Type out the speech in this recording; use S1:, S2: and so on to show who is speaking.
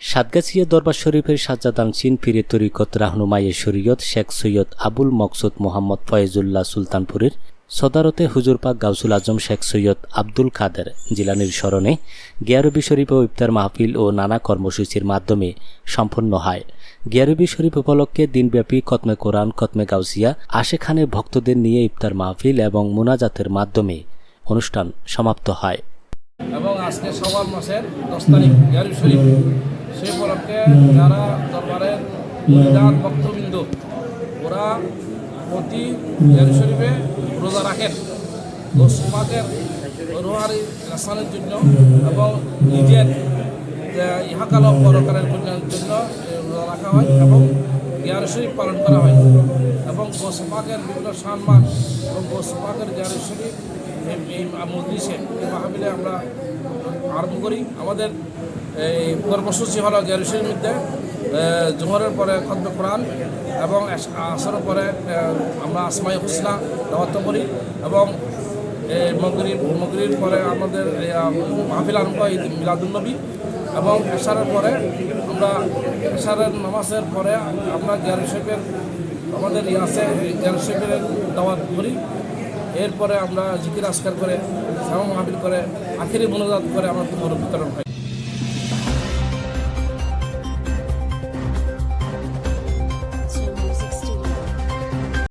S1: সাতগাছিয়া দরবার শরীফের সাজ্জাদান চীন ফিরে তরিকত রাহনুমায়ে শরীয়ত শেখ সৈয়দ আবুল মকসুদ মোহাম্মদ ফয়েজুল্লাহ সুলতানপুরের সদারতে হুজুরপাক গাউসুল আজম শেখ সৈয়দ আব্দুল কাদের জিলানির স্মরণে গিয়ারবি শরীফ ও ইফতার মাহফিল ও নানা কর্মসূচির মাধ্যমে সম্পন্ন হয়। গিয়ারবি শরীফ উপলক্ষে দিনব্যাপী কতমে কোরআন, কতমে গাউসিয়া আশেখানে ভক্তদের নিয়ে ইফতার মাহফিল এবং মোনাজাতের মাধ্যমে অনুষ্ঠান সমাপ্ত হয়।
S2: এবং আজকে সবার মাসের দশ তারিখ ইয়ারি শরীফ। সে উপলক্ষে যারা দরবারের মুরিদান ভক্তবৃন্দ ওরা প্রতি ইয়ারি শরীফে রোজা রাখেন। গোসমাকের রোহারি রাসানের জন্য এবং নিজের ইহাকাল পরকালের কল্যাণের জন্য রোজা রাখা হয় এবং ইয়ারি শরীফ পালন করা হয়। এবং গোসমাকের বিভিন্ন সম্মান এবং গোসমাকের ইয়ারি শরীফ এই- মজলিসে এই মাহফিলে আমরা আরম্ভ করি। আমাদের এই কর্মসূচি হলো গ্যারুসের মধ্যে জোহরের পরে খদ্ম কোরআন এবং আস- আসরের পরে আমরা আসমাই হুসনা দাওয়াত করি এবং মগরিব মগরির পরে আমাদের মাহফিল আরম্ভ হয় মিলাদুলনবী এবং এশারের পরে আমরা এশারের নামাজের পরে আমরা গ্যারুসেফের আমাদের ইয়ে আছে গ্যারুসেফের দাওয়াত করি। এরপরে আমরা জিকির আসকার করে শ্যামা মাহবিল করে, আখেরি মনোজাত করে আমরা তোমার বিতরণ হয়